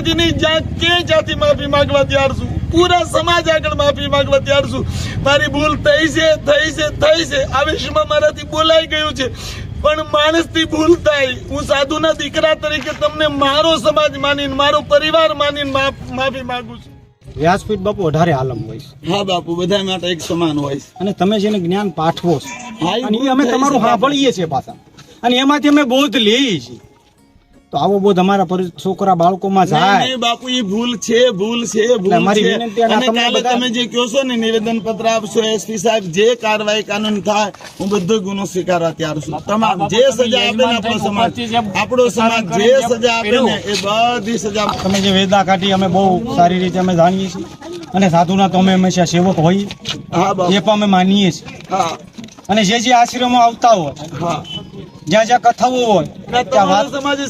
જ્યાં કે જ્યાંથી માફી માંગવા તૈયાર છું? પૂરા સમાજ આગળ માફી માંગવા તૈયાર છું. મારી ભૂલ થઈ છે થઈ છે થઈ છે. આ મારાથી બોલાઈ ગયું છે. પણ માણસથી ભૂલ થાય. હું સાધુના દીકરા તરીકે તમને મારો સમાજ માનીને મારો પરિવાર માનીને માફ- માફી માંગુ છું. વ્યાસપીઠ બાપુ વધારે આલમ હોય હા બાપુ બધા માટે એક સમાન હોય અને તમે જેને જ્ઞાન પાઠવો છો અને અમે તમારું સાંભળીએ છીએ પાછા. અને એમાંથી અમે બોધ લઈએ છીએ. તો આવો બોધ અમારા છોકરા બાળકોમાં જાય. બાપુ એ ભૂલ છે ભૂલ છે ભૂલ છે. અને અને કાલે તમે જે કહો છો ને નિવેદન પત્ર આપશો એસપી સાહેબ જે કાર્યવાહી કાનૂન થાય હું બધો ગુનો સ્વીકારવા તૈયાર છું. તમામ જે સજા આપે ને આપણો સમાજ આપણો સમાજ જે સજા આપે ને એ બધી સજા તમે જે વેદા કાઢી અમે બહુ સારી રીતે અમે જાણીએ છીએ. અને સાધુના તો અમે હંમેશા સેવક હોઈએ. એ પણ અમે માનીએ છીએ. અને જે જે આશ્રમો આવતા હોય હા. જ્યાં જ્યાં કથાઓ હોય ત્યાં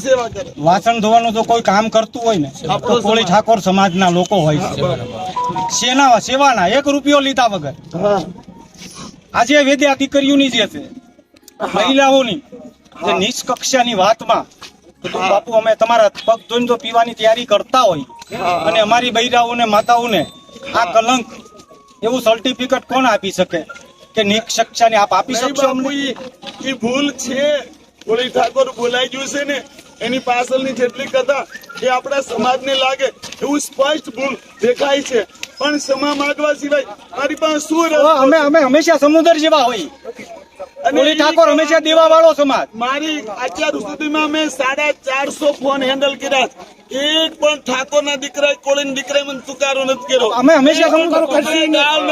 સેવા કરે. વાસણ ધોવાનું તો કોઈ કામ કરતું હોય ને તો કોળી ઠાકોર સમાજના લોકો હોય છે. સેના સેવાના એક રૂપિયો લીધા વગર. આજે વેદ્યા દીકરીઓની જે છે મહિલાઓની જે નીચ વાતમાં બાપુ અમે તમારા પગ ધોઈને જો પીવાની તૈયારી કરતા હોય અને અમારી બૈરાઓને માતાઓને આ કલંક એવું સર્ટિફિકેટ કોણ આપી શકે? કે નિક્ષક્ષાને આપ આપી શકશો અમને? ઈ ભૂલ છે. કોળી ઠાકોર બોલાઈ ગયું છે ને એની પાછળની જેટલી કથા એ આપણા સમાજને લાગે એવું સ્પષ્ટ ભૂલ દેખાય છે. પણ ક્ષમા માંગવા સિવાય મારી પાસે શું અમે અમે હંમેશા સમુદ્ર જેવા હોય. અને ઠાકોર હંમેશા દેવા વાળો સમાજ. મારી અત્યાર સુધીમાં મેં સાડા ચારસો ફોન હેન્ડલ કર્યા. એક પણ ઠાકોરના દીકરા કોળી દીકરા મને તુકારો નથી કર્યો. અમે હંમેશા સમુદ્ર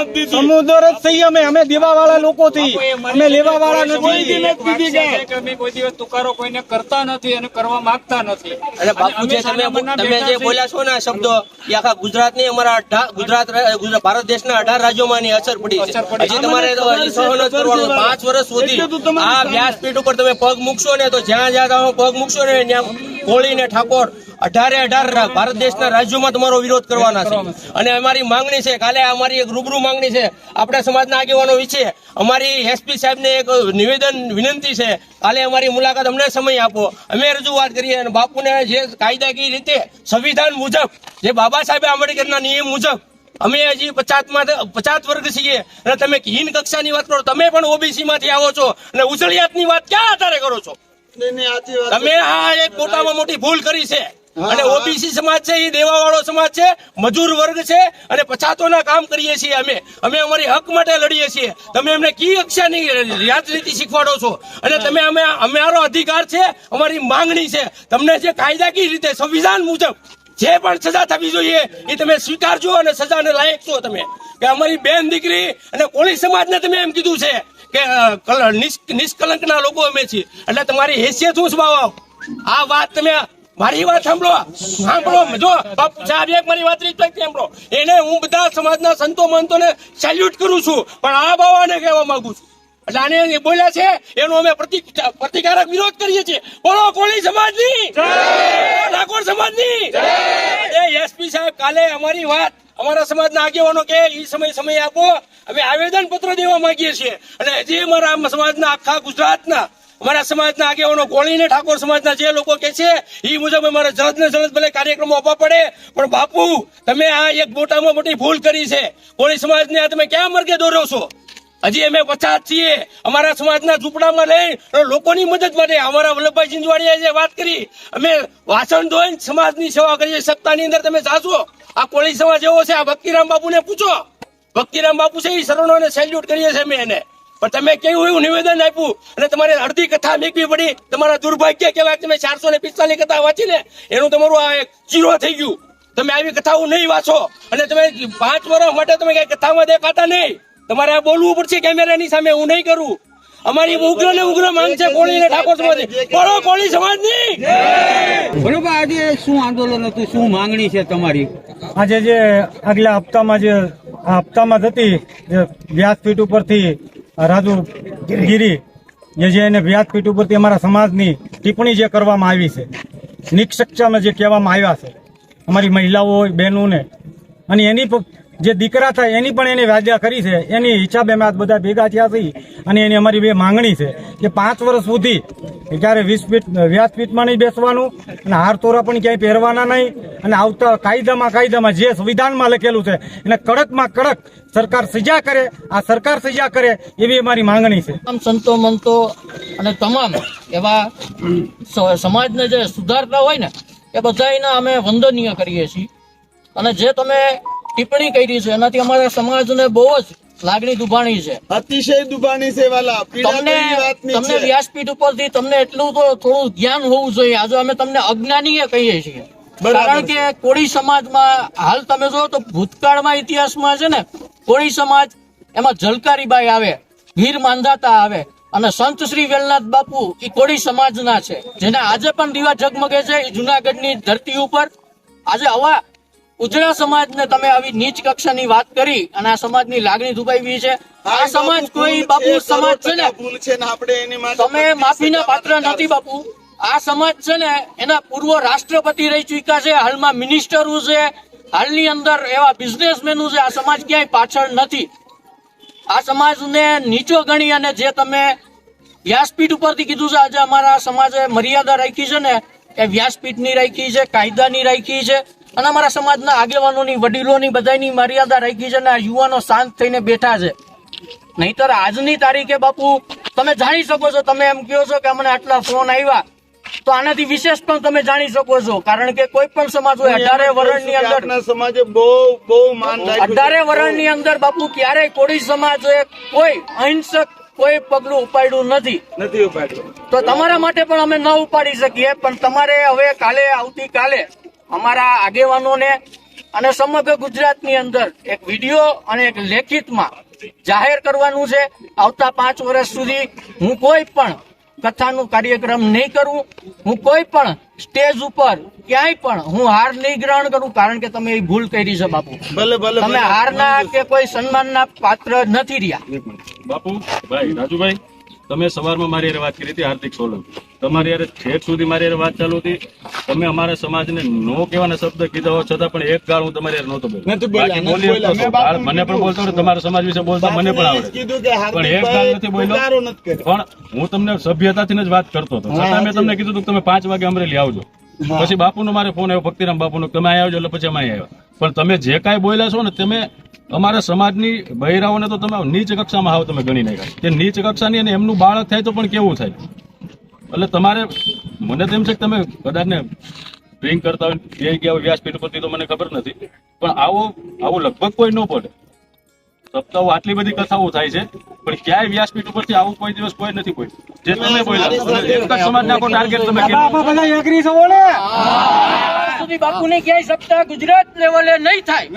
દીધી. સમુદ્ર જ થઈ અમે અમે દેવા વાળા લોકો થી અમે લેવા વાળા કોઈ દી નથી નથી દીધી ગાળ. કે અમે કોઈ દિવસ તુકારો કોઈને કરતા નથી અને કરવા માંગતા નથી. અને બાપુ તમે તમે જે બોલ્યા છો ને શબ્દો એ આખા ગુજરાતની અમારા ગુજરાત ગુજરાત- ભારત દેશના અઢાર રાજ્યોમાં એની અસર પડી છે. પડી. હજી તમારે સહન જ કરવાનું. પાંચ વર્ષ સુધી આ વ્યાસપીઠ ઉપર તમે પગ મૂકશો ને તો જ્યાં જ્યાં પગ મૂકશો ને ત્યાં કોળી ને ઠાકોર અઢારે અઢાર ભારત દેશના રાજ્યોમાં તમારો વિરોધ કરવાના છે. અને અમારી માંગણી છે કાલે અમારી એક રૂબરૂ માંગણી છે. આપણા સમાજના આગેવાનો વિશે અમારી એસપી સાહેબને એક નિવેદન વિનંતી છે. કાલે અમારી મુલાકાત અમને સમય આપો. અમે રજૂઆત કરીએ અને બાપુને જે કાયદાકીય રીતે સંવિધાન મુજબ જે બાબા સાહેબ આંબેડકરના નિયમ મુજબ અમે હજી પચાસમાં પચાસ વર્ગ છીએ. અને તમે હીન કક્ષાની વાત કરો તમે પણ ઓબીસી માંથી આવો છો. અને ઉજળિયાતની વાત ક્યાં આધારે કરો છે. તમે આ એક મોટામાં મોટી ભૂલ કરી છે. અને ઓબીસી સમાજ છે એ દેવા વાળો સમાજ છે મજૂર વર્ગ છે અને પછાતોના કામ કરીએ છીએ અમે. અમે અમારી હક માટે લડીએ છીએ. તમે એમને કી કક્ષાની રાજનીતિ શીખવાડો છો? અને તમે અમે અમારો અધિકાર છે અમારી માંગણી છે. તમને જે કાયદાકીય રીતે સંવિધાન મુજબ જે પણ સજા થવી જોઈએ એ તમે સ્વીકારજો અને સજાને લાયક છો તમે. કે અમારી બેન દીકરી અને કોળી સમાજને તમે એમ કીધું છે કે નિષ્કલંકના લોકો અમે છીએ. એટલે તમારી હેસિયત શું છે બાવા આ વાત તમે મારી વાત સાંભળો સાંભળો જો બાપુ સાહેબ એક મારી વાત રિસ્પેક્ટ સાંભળો. એને હું બધા સમાજના સંતો મંતોને સેલ્યુટ કરું છું પણ આ બાવાને કહેવા માંગુ છું. એટલે આને બોલ્યા છે એનો અમે પ્રતિ પ્રતિકારક વિરોધ કરીએ છીએ. બોલો કોળી સમાજની? ઠાકોર સમાજની? એ એસપી સાહેબ કાલે અમારી વાત અમારા સમાજના આગેવાનો કે એ સમય સમય આપો. અમે આવેદન પત્ર દેવા માંગીએ છીએ. અને હજી અમારા સમાજના આખા ગુજરાતના અમારા સમાજના આગેવાનો કોળીને ઠાકોર સમાજના જે લોકો કે છે એ મુજબ અમારે જલદ ને જલદ ભલે કાર્યક્રમો આપવા પડે, પણ બાપુ, તમે આ એક મોટામાં મોટી ભૂલ કરી છે. કોળી સમાજને આ તમે ક્યાં માર્ગે દોરો છો? હજી અમે પચાસ છીએ. અમારા સમાજના ઝૂંપડામાં લઈ લોકોની મદદ માટે અમારા વલ્લભભાઈ ચિંચવાડીએ જે વાત કરી, અમે વાસણ ધોઈને સમાજની સેવા કરીએ, સત્તાની અંદર તમે જાશો. આ કોળી સમાજ એવો છે, આ ભક્તિરામ બાપુને પૂછો. ભક્તિરામ બાપુ છે એ શરણોને સેલ્યુટ કરીએ છીએ અમે એને. પણ તમે કેવું એવું નિવેદન આપ્યું? અને તમારે અડધી કથા મેકવી પડી. તમારા દુર્ભાગ્ય કહેવાય તમે ચારસો ને પિસ્તાલીસ કથા વાંચીને એનું તમારું આ ચીરો થઈ ગયું. તમે આવી કથાઓ નહીં વાંચો. અને તમે પાંચ વર્ષ માટે તમે કઈ કથામાં દેખાતા નહીં. તમારે આ બોલવું પડશે કેમેરાની સામે. હું નહીં કરું. અમારી ઉગ્ર ને ઉગ્ર માંગ છે કોળી ને ઠાકોર સમાજ બોલો કોળી સમાજની! બરોબર આજે શું આંદોલન હતું? શું માંગણી છે તમારી? આજે જે આગલા હપ્તામાં જે આ હપ્તામાં હતી જે વ્યાસપીઠ ઉપરથી રાજુ ગીરી. જે એને વ્યાસપીઠ ઉપરથી અમારા સમાજની ટિપ્પણી જે કરવામાં આવી છે નિક્ષક્ષામાં જે કહેવામાં આવ્યા છે અમારી મહિલાઓ હોય બહેનોને અને એની જે દીકરા થાય, એની પણ એને વ્યાજા કરી છે. એની હિસાબે અમે આજ બધા ભેગા થયા છીએ અને એની અમારી બે માંગણી છે કે પાંચ વર્ષ સુધી ક્યારે વીસ ફીટ વ્યાસપીઠમાં નહીં બેસવાનું અને હાર તોરા પણ ક્યાંય પહેરવાના નહીં અને આવતા કાયદામાં કાયદામાં જે સંવિધાનમાં લખેલું છે, એને કડકમાં કડક સરકાર સજા કરે, આ સરકાર સજા કરે એવી અમારી માંગણી છે. તમામ સંતો, મંતો અને તમામ એવા સમાજને જે સુધારતા હોય ને, એ બધાયના અમે વંદનીય કરીએ છીએ. અને જે તમે ટિપ્પણી કરી છે. એનાથી અમારા સમાજને બહુ જ લાગણી દુભાણી છે. અતિશય દુભાણી છે વાલા. તમને તમને વ્યાસપીઠ ઉપરથી તમને એટલું તો થોડું જ્ઞાન હોવું જોઈએ. આજે અમે તમને અજ્ઞાનીય કહીએ છીએ. કારણ કે કોળી સમાજમાં હાલ તમે જો તો ભૂતકાળમાં ઇતિહાસમાં છે ને કોળી સમાજ એમાં જલકારીબાઈ આવે વીર માંધાતા આવે અને સંત શ્રી વેલનાથ બાપુ એ કોળી સમાજના છે. જેના આજે પણ દીવા ઝગમગે છે જુનાગઢની ધરતી ઉપર. આજે આવા ઉજળા સમાજને તમે આવી નીચ કક્ષાની વાત કરી અને આ સમાજની લાગણી દુભાવી છે. આ સમાજ કોઈ બાપુ સમાજ છે ને? ભૂલ છે ને આપણે એની તમે માફીના પાત્ર નથી બાપુ. આ સમાજ છે ને એના પૂર્વ રાષ્ટ્રપતિ રહી ચૂક્યા છે હાલમાં મિનિસ્ટરો છે હાલની અંદર એવા બિઝનેસમેનો છે આ સમાજ ક્યાંય પાછળ નથી. આ સમાજને નીચો ગણી અને જે તમે વ્યાસપીઠ ઉપરથી કીધું છે આજે અમારા સમાજે મર્યાદા રાખી છે ને એ વ્યાસપીઠની રાખી છે કાયદાની રાખી છે અને અમારા સમાજના આગેવાનોની વડીલોની બધાની મર્યાદા રાખી છે અને આ યુવાનો શાંત થઈને બેઠા છે. નહીતર આજની તારીખે બાપુ તમે જાણી શકો છો તમે એમ કહો છો કે અમને આટલા ફોન આવ્યા. તો આનાથી વિશેષ પણ તમે જાણી શકો છો કારણ કે કોઈ પણ સમાજ હોય અઢારે વર્ણની અંદર સમાજે બહુ બહુ માન અઢારે છે. ની અંદર બાપુ ક્યારેય કોળી સમાજ કોઈ અહિંસક કોઈ પગલું ઉપાડ્યું નથી. નથી ઉપાડ્યું. તો તમારા માટે પણ અમે ન ઉપાડી શકીએ પણ તમારે હવે કાલે આવતીકાલે અમારા આગેવાનોને અને સમગ્ર ગુજરાતની અંદર એક વીડિયો અને એક લેખિતમાં જાહેર કરવાનું છે. આવતા પાંચ વર્ષ સુધી હું કોઈ પણ કથાનું કાર્યક્રમ નહીં કરું. હું કોઈ પણ સ્ટેજ ઉપર ક્યાંય પણ હું હાર નહીં ગ્રહણ કરું કારણ કે તમે એ ભૂલ કરી છે બાપુ. ભલે ભલે તમે હારના કે કોઈ સન્માનના પાત્ર નથી રહ્યા. બાપુ ભાઈ રાજુભાઈ તમે સવારમાં મારી વાત કરી હતી હાર્દિક સોલંકી. તમારી યારે છેક સુધી મારી વાત ચાલુ હતી. તમે અમારા સમાજને નો કહેવાના શબ્દ કીધા હોવા છતાં પણ એક ગાળ હું તમારી હારે નહોતો બોલ્યો. મને પણ બોલતો આવડે, તમારા સમાજ વિશે બોલતા મને પણ આવડે. પણ એક ગાળ નથી બોલ્યો. પણ હું તમને સભ્યતાથી જ વાત કરતો હતો. છતાં મેં તમને કીધું હતું કે તમે પાંચ વાગે અમરેલી આવજો. પછી બાપુનો મારે ફોન આવ્યો, ભક્તિરામ બાપુનો તમે આવજો, એટલે પછી અમે આવ્યા. પણ તમે જે કાંઈ બોલ્યા છો ને, તમે અમારા સમાજની બહેરાઓને તો તમે નીચ કક્ષામાં આવો, તમે ગણી નાખ્યા. કે નીચ કક્ષાની અને એમનું બાળક થાય તો પણ કેવું થાય? એટલે તમારે, મને તો એમ છે કે તમે કદાચ ને ડ્રિંક કરતા હોય ગયા વ્યાસપીઠ ઉપરથી તો મને ખબર નથી. પણ આવો, આવું લગભગ કોઈ ન પડે સપ્તાહો આટલી બધી કથાઓ થાય છે પણ ક્યાંય વ્યાસપીઠ ઉપરથી આવું કોઈ દિવસ કોઈ નથી કોઈ જે તમે બોલ્યા એક જ સમાજના આખો ટાર્ગેટ તમે કીધું બધા એગ્રી છો ને ક્યાંય સપ્તાહ ગુજરાત લેવલે નહીં થાય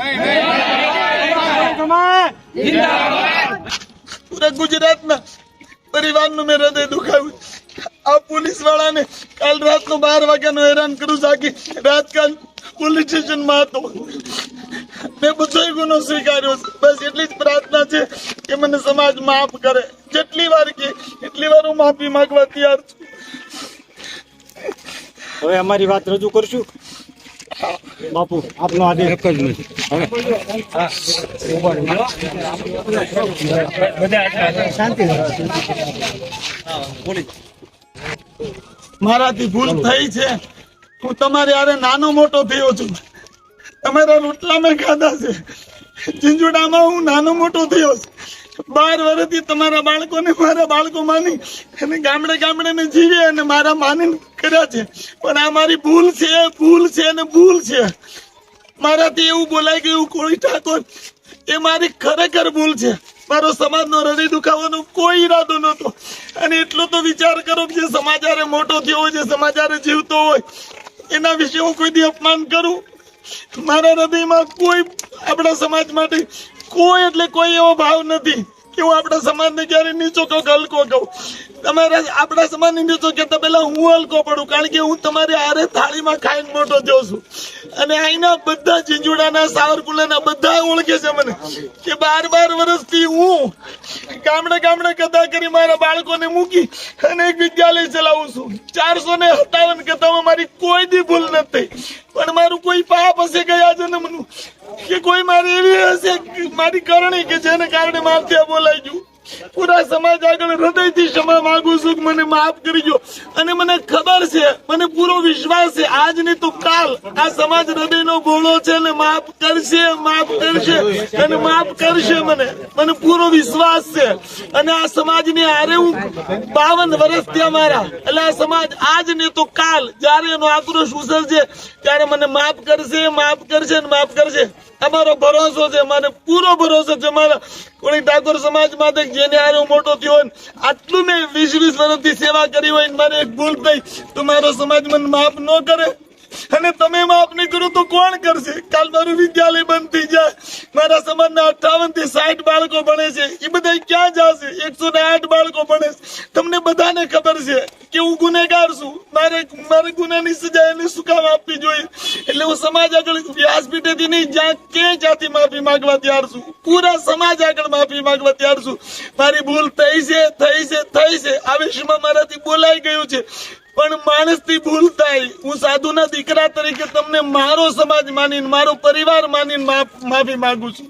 ગુજરાતના પરિવારનું મેં હૃદય દુખાવ્યું આ પોલીસ વાળાને કાલ રાતનો બાર વાગ્યાનો હેરાન કરું જાગી રાત કાલ પોલીસ સ્ટેશનમાં હતો મેં બધો ગુનો સ્વીકાર્યો બસ એટલી જ પ્રાર્થના છે કે મને સમાજ માફ કરે. જેટલી વાર કે એટલી વાર હું માફી માંગવા તૈયાર છું. હવે અમારી વાત રજૂ કરશું. બાપુ આપનો આદેશ. એક જ મિનિટ. મારાથી ભૂલ થઈ છે. હું તમારે આરે નાનો મોટો થયો છું. તમારા રોટલા મેં ખાધા છે. ચીંજુડામાં હું નાનો મોટો થયો બાર વર્ષથી તમારા બાળકોને મારા બાળકો માની અને ગામડે ગામડે મેં જીવે અને મારા માની કર્યા છે. પણ આ મારી ભૂલ છે ભૂલ છે અને ભૂલ છે. મારાથી એવું બોલાઈ ગયું કોઈ ઠાકોર, એ મારી ખરેખર ભૂલ છે. મારો સમાજનો હૃદય દુખાવાનો કોઈ ઈરાદો નહોતો. અને એટલો તો વિચાર કરો કે જે સમાજ મોટો થયો હોય, જે સમાજ જીવતો હોય, એના વિશે હું કોઈ દી અપમાન કરું? મારા હૃદયમાં કોઈ આપણા સમાજ માટે કોઈ એટલે કોઈ એવો ભાવ નથી. કે આપણા સમાજને ક્યારે નીચો કહું હલકો કહું. તમારા આપણા સમાજને નીચો કહેતા પહેલા હું હલકો પડું, કારણ કે હું તમારી આરે થાળીમાં ખાઈને મોટો થયો છું. અને અહીંના બધા ઝીંઝુડાના સાવરકુલાના બધા ઓળખે છે મને કે બાર બાર વર્ષથી હું ગામડે ગામડે કથા કરી મારા બાળકોને મૂકી અને એક વિદ્યાલય ચલાવું છું. ચારસો ને સત્તાવન કથામાં મારી કોઈ દી ભૂલ નથી. પણ મારું કોઈ પાપ હશે ગયા જન્મનું? કે કોઈ મારી એવી હશે મારી કરણી કે જેને કારણે મારથી બોલાઈ ગયું? પૂરા સમાજ આગળ હૃદયથી ક્ષમા માંગુ છું મને માફ કરી દો. અને મને ખબર છે, મને પૂરો વિશ્વાસ છે આજ ને તો કાલ આ સમાજ હૃદયનો ભોળો છે ને માફ કરશે માફ કરશે, અને માફ કરશે મને. મને પૂરો વિશ્વાસ છે. અને આ સમાજની હારે હું બાવન વર્ષ ત્યાં મારા એટલે આ સમાજ આજ ને તો કાલ, જયારે એનો આક્રોશ ઉછળશે, ત્યારે મને માફ કરશે માફ કરશે ને માફ કરશે. અમારો ભરોસો છે, મને પૂરો ભરોસો છે, મારા કોણી ઠાકોર સમાજ માટે કાલ મારું વિદ્યાલય બંધ થઈ જાય. મારા સમાજના અઠાવનથી સાઠ બાળકો ભણે છે. એ બધા ક્યાં જશે? એકસો ને આઠ બાળકો ભણે છે. તમને બધાને ખબર છે કે હું ગુનેગાર છું. મારે મારે ગુનાની સજા એને શું કામ જોઈએ એટલે હું સમાજ આગળ વ્યાસપીઠેથી નહીં, જ્યાં કે જ્યાંથી માફી માંગવા તૈયાર છું. પૂરા સમાજ આગળ માફી માંગવા તૈયાર છું. મારી ભૂલ થઈ છે થઈ છે થઈ છે. આ વિશ્વમાં મારાથી બોલાઈ ગયું છે. પણ માણસથી ભૂલ થાય. હું સાધુના દીકરા તરીકે તમને મારો સમાજ માનીને, મારો પરિવાર માનીને માફી માંગુ છું.